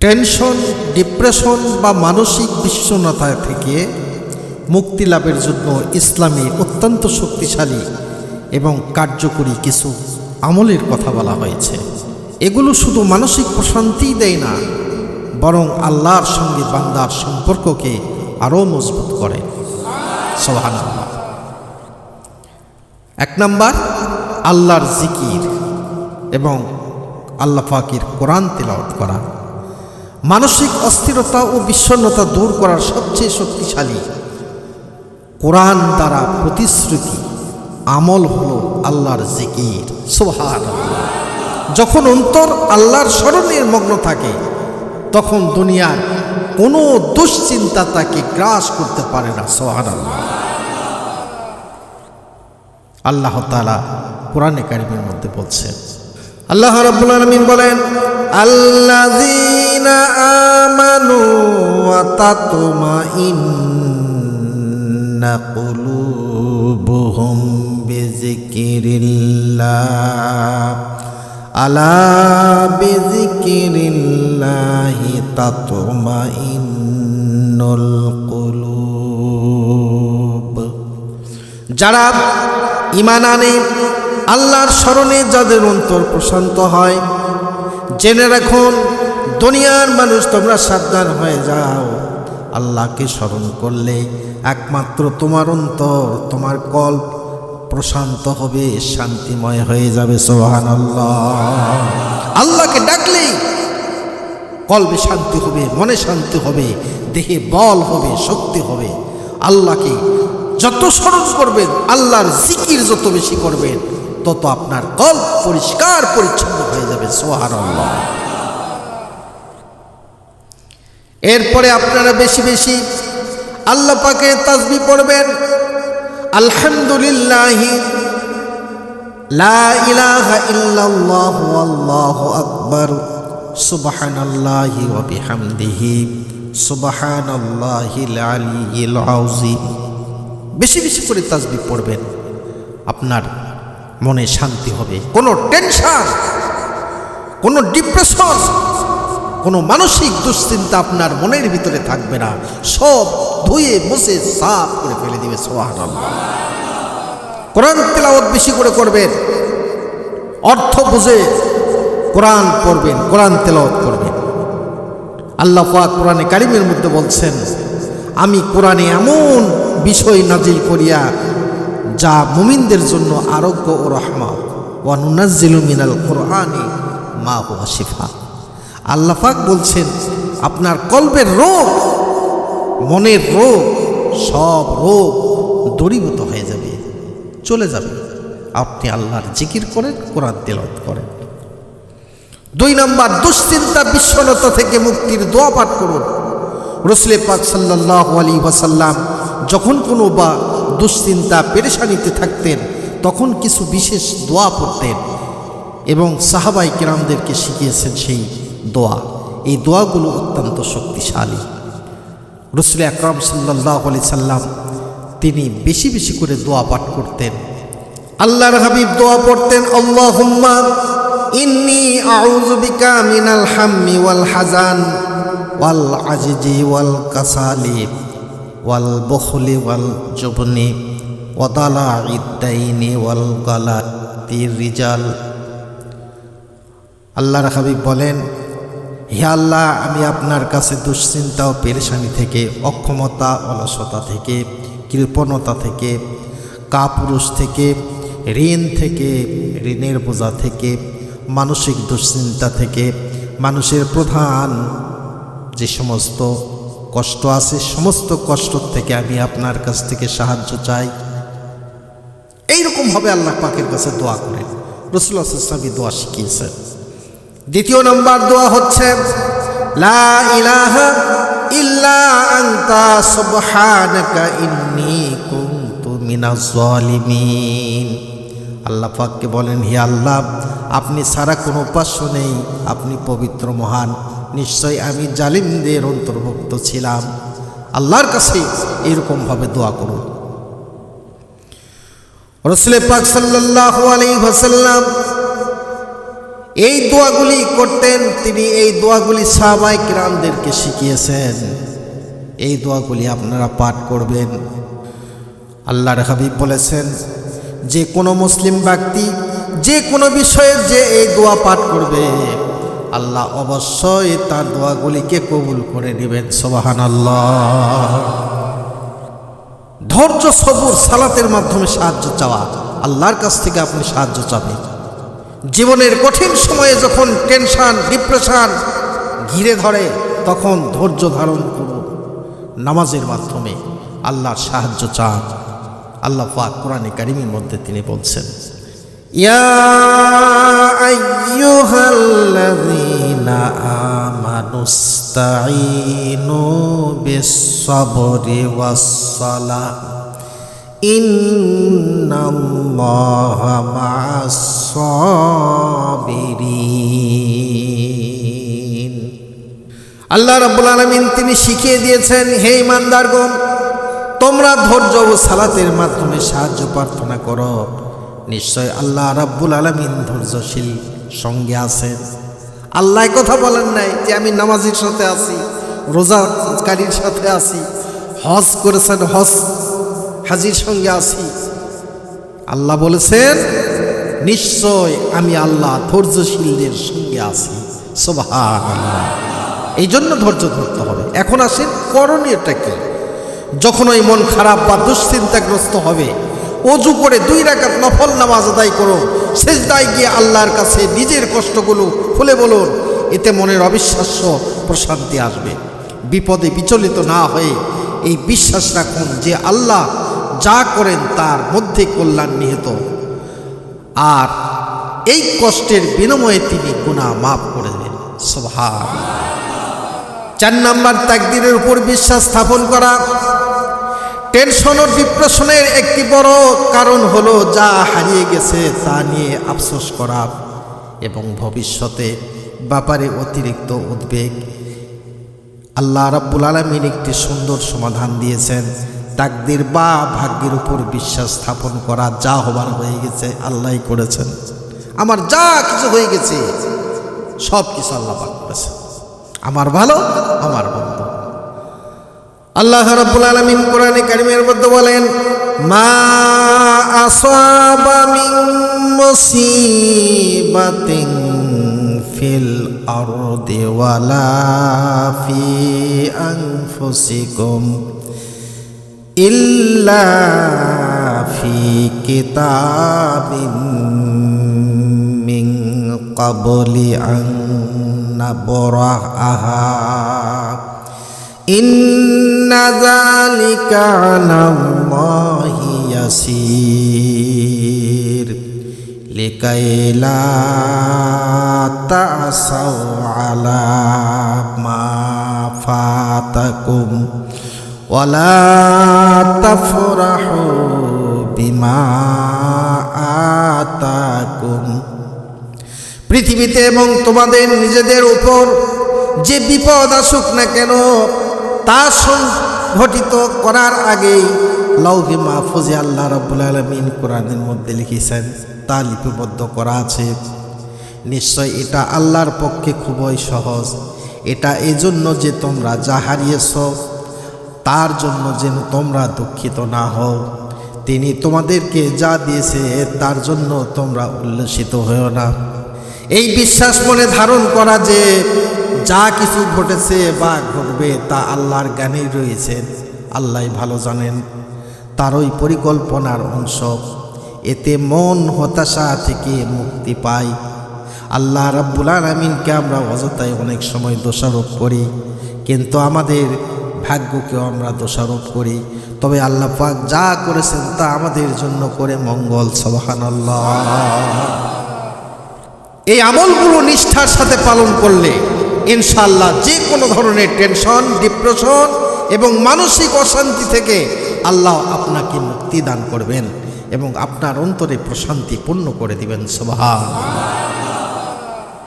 Tension, depression বা মানসিক বিষণ্ণতা থেকে মুক্তি লাভের জন্য ইসলামে অত্যন্ত শক্তিশালী এবং কার্যকরী কিছু আমলের কথা বলা হয়েছে। এগুলো শুধু মানসিক প্রশান্তিই দেয় না, বরং আল্লাহর সঙ্গে বান্দার সম্পর্ককে আরও মজবুত করে। সোহান এক নাম্বার, আল্লাহর জিকির এবং আল্লাহ পাকির কোরআন তেলাওয়াত করা। মানসিক অস্থিরতা ও বিষণ্ণতা দূর করার সবচেয়ে শক্তিশালী কোরআন দ্বারা প্রতিশ্রুতি, আমল হলো আল্লাহর জিকির। সোহান যখন অন্তর আল্লাহর স্মরণের মগ্ন থাকে, তখন দুনিয়ার কোনো দুশ্চিন্তা তাকে গ্রাস করতে পারে না। সোহান আল্লাহ আল্লাহ তালা কোরআনে কারিমের মধ্যে বলছেন আল্লাহ রাব্বুল আলামিন বলেন আল্লাযীনা আমানু ওয়া তাতমাইন্না কুলুবুহুম বিযিকরিল্লাহ। আলা বিযিকরিল্লাহি তাতমাইন্নুল কুলুব। যারা ইমান আনে, আল্লাহর স্মরণে যাদের অন্তর প্রশান্ত হয়, জেনে রাখুন দুনিয়ার মানুষ, তোমরা সাবধান হয়ে যাও। আল্লাহকে স্মরণ করলে একমাত্র তোমার অন্তর, তোমার কল প্রশান্ত হবে, শান্তিময় হয়ে যাবে সোহান আল্লাহকে ডাকলেই কলবে শান্তি হবে, মনে শান্তি হবে, দেহে বল হবে, শক্তি হবে। আল্লাহকে যত স্মরণ করবেন, আল্লাহর জিকির যত বেশি করবেন, তত আপনার কল পরিষ্কার পরিচ্ছন্ন হয়ে যাবে সোহান আল্লাহ এরপরে আপনারা বেশি বেশি আল্লাহ পাকে তাজবি পড়বেন, আলহামদুলিল্লাহ আকবার বেশি বেশি করে তাজবি পড়বেন, আপনার মনে শান্তি হবে, কোনো টেনশন, কোনো ডিপ্রেশন কোনো মানসিক দুশ্চিন্তা আপনার মনের ভিতরে থাকবে না। সব ধুয়ে, মুছে, সাফ করে ফেলে দিবে সোহান কোরআন তেলাওয়াত বেশি করে করবেন। অর্থ বুঝে কোরআন পড়বেন, কোরআন তেলাওয়াত করবেন। আল্লাহ পাক কোরআনে কারিমের মধ্যে বলছেন, আমি কোরআনে এমন বিষয় নাজিল করিয়া, যা মুমিনদের জন্য আরোগ্য ও রহমা ওয়ানুনাজ্জিলু মিনাল কোরআনে মা হুয়া শিফা। আল্লাহ পাক বলছেন, আপনার কল্পের রোগ, মনের রোগ, সব রোগ দূরীভূত হয়ে যাবে, চলে যাবে। আপনি আল্লাহর জিকির করেন, কোরআন তেলাওয়াত করেন। দুই নম্বর, দুশ্চিন্তা বিষণ্ণতা থেকে মুক্তির দোয়া পাঠ করুন। রসলে পাক সাল্লাহ আলী ওয়াসাল্লাম যখন কোনো বা দুশ্চিন্তা, পেরেশানিতে থাকতেন, তখন কিছু বিশেষ দোয়া পড়তেন এবং সাহাবাই কেরামদেরকে শিখিয়েছেন সেই দোয়া। এই দোয়াগুলো অত্যন্ত শক্তিশালী। রসুল আকরাম সাল্লাহ আলি সাল্লাম তিনি বেশি বেশি করে দোয়া পাঠ করতেন। আল্লাহর হাবিব দোয়া পড়তেন আল্লাহ ইন্নি আউযু বিকা মিনাল হাম্মি ওয়াল হাজান ওয়াল আজিজি ওয়াল কাসালি, ওয়াল বখলি ওয়াল জবনি ওয়াদালা ইদ্দাইনি ওয়াল গালা রিজাল। আল্লাহর হাবিব বলেন হে আল্লাহ, আমি আপনার কাছে দুশ্চিন্তা ও পেরেশানি থেকে, অক্ষমতা, অলসতা থেকে, কৃপণতা থেকে, কাপুরুষ থেকে, ঋণ থেকে, ঋণের বোঝা থেকে, মানসিক দুশ্চিন্তা থেকে, মানুষের প্রধান যে সমস্ত কষ্ট আছে, সমস্ত কষ্ট থেকে আমি আপনার কাছ থেকে সাহায্য চাই। এইরকমভাবে আল্লাহ পাকের কাছে দোয়া করেন। রসুল্লাহ ইসলামী দোয়া শিখিয়েছেন। দ্বিতীয় নম্বর দোয়া হচ্ছে, লা ইল্লা বলেন, হে আল্লাহ, আপনি সারা কোনো উপাস্য নেই, আপনি পবিত্র মহান। নিশ্চয় আমি জালিমদের অন্তর্ভুক্ত ছিলাম। আল্লাহর কাছে এরকমভাবে দোয়া করুন। রসুলে পাক সাল্লাল্লাহু আলাইহি ওয়াসাল্লাম এই দোয়াগুলি করতেন, তিনি এই দোয়াগুলি সাহাবাই কিরামদেরকে শিখিয়েছেন। এই দোয়াগুলি আপনারা পাঠ করবেন। আল্লাহর হাবিব বলেছেন, যে কোনো মুসলিম ব্যক্তি যে কোনো বিষয়ে যে এই দোয়া পাঠ করবে, আল্লাহ অবশ্যই তার দোয়াগুলিকে কবুল করে নেবেন সোবাহান আল্লাহ ধৈর্য, সবুর, সালাতের মাধ্যমে সাহায্য চাওয়া, আল্লাহর কাছ থেকে আপনি সাহায্য চাবেন। জীবনের কঠিন সময়ে যখন টেনশন ডিপ্রেশন ঘিরে ধরে, তখন ধৈর্য ধারণ করুন। নামাজের মাধ্যমে আল্লাহর সাহায্য চান। আল্লাহ পাক কোরআনে কারিমের মধ্যে তিনি বলছেন, ইয়া আইয়ুহাল্লাযীনা মা'আস-সাবিরিন আল্লাহ রাব্বুল আলামিন তিনি শিখিয়ে দিয়েছেন, হে ইমানদারগণ তোমরা ধৈর্য ও সালাতের মাধ্যমে সাহায্য প্রার্থনা করো। নিশ্চয় আল্লাহ রাব্বুল আলামিন ধৈর্যশীল সঙ্গে আছেন। আল্লাহ কথা বলেন নাই যে আমি নামাজির সাথে আছি, রোজাকারীর সাথে আছি, হজ করেছেন, হজ হাজির সঙ্গে আছি। আল্লাহ বলেছেন নিশ্চয় আমি আল্লাহ ধৈর্যশীলদের সঙ্গে আছি। সোভান এই জন্য ধৈর্য ধরতে হবে। এখন আসেন করণীয়টা কি? যখন ওই মন খারাপ বা দুশ্চিন্তাগ্রস্ত হবে, অজু করে দুই রাকাত নফল নামাজ আদায় করো শেষদায় গিয়ে আল্লাহর কাছে নিজের কষ্টগুলো খুলে বলুন। এতে মনের অবিশ্বাস্য প্রশান্তি আসবে। বিপদে বিচলিত না হয়ে এই বিশ্বাস রাখুন যে আল্লাহ যা করেন তার মধ্যে কল্যাণ নিহিত। আর এই কষ্টের বিনিময়ে তিনি গুণা মাফ করে দেবেন স্বভাব চার নাম্বার তাকদিরের উপর বিশ্বাস স্থাপন করা। টেনশন ও ডিপ্রেশনের একটি বড় কারণ হলো যা হারিয়ে গেছে তা নিয়ে আফসোস করা এবং ভবিষ্যতে ব্যাপারে অতিরিক্ত উদ্বেগ। আল্লাহ রাব্বুল আলমিন একটি সুন্দর সমাধান দিয়েছেন। তাকদির বা ভাগ্যের উপর বিশ্বাস স্থাপন করা যা হবার হয়ে গেছে আল্লাহই করেছেন। আমার যা কিছু হয়ে গেছে, সব কিছু আল্লাহ পাক আমার ভালো, আমার বন্ধু। আল্লাহ রাব্বুল আলামিন কোরআনে কারিমের মধ্যে বলেন, মা আসাবা মিন মুসিবাতিন ফিল আরদি ওয়ালা ফি আনফুসিকুম। إلا في كتاب من قبل أن نبرأها إن ذلك على الله يسير لكي لا تأسوا على ما فاتكم ولا تفرحوا بما آتاكم পৃথিবীতে এবং তোমাদের নিজেদের উপর যে বিপদ আসুক না কেন তা সংঘটিত করার আগেই লৌহি মাহফুজে আল্লাহ রব্বুল আলমিন কোরআনের মধ্যে লিখেছেন তা লিপিবদ্ধ করা আছে নিশ্চয় এটা আল্লাহর পক্ষে খুবই সহজ এটা এজন্য যে তোমরা যা হারিয়েছ তার জন্য যেন তোমরা দুঃখিত না হও। তিনি তোমাদেরকে যা দিয়েছে, তার জন্য তোমরা উল্লসিত হও না। এই বিশ্বাস মনে ধারণ করা যে যা কিছু ঘটেছে বা ঘটবে তা আল্লাহর জ্ঞানেই রয়েছেন আল্লাহ ভালো জানেন তারই পরিকল্পনার অংশ। এতে মন হতাশা থেকে মুক্তি পায়। আল্লাহ রাব্বুল আলমিনকে আমরা অযথায় অনেক সময় দোষারোপ করি, কিন্তু আমাদের ভাগ্যকেও আমরা দোষারোপ করি। তবে আল্লাহ পাক যা করেছেন তা আমাদের জন্য করে মঙ্গল সবহান এই আমলগুলো নিষ্ঠার সাথে পালন করলে ইনশাল্লাহ যে কোনো ধরনের টেনশন, ডিপ্রেশন এবং মানসিক অশান্তি থেকে আল্লাহ আপনাকে মুক্তি দান করবেন এবং আপনার অন্তরে প্রশান্তি পূর্ণ করে দিবেন সবহান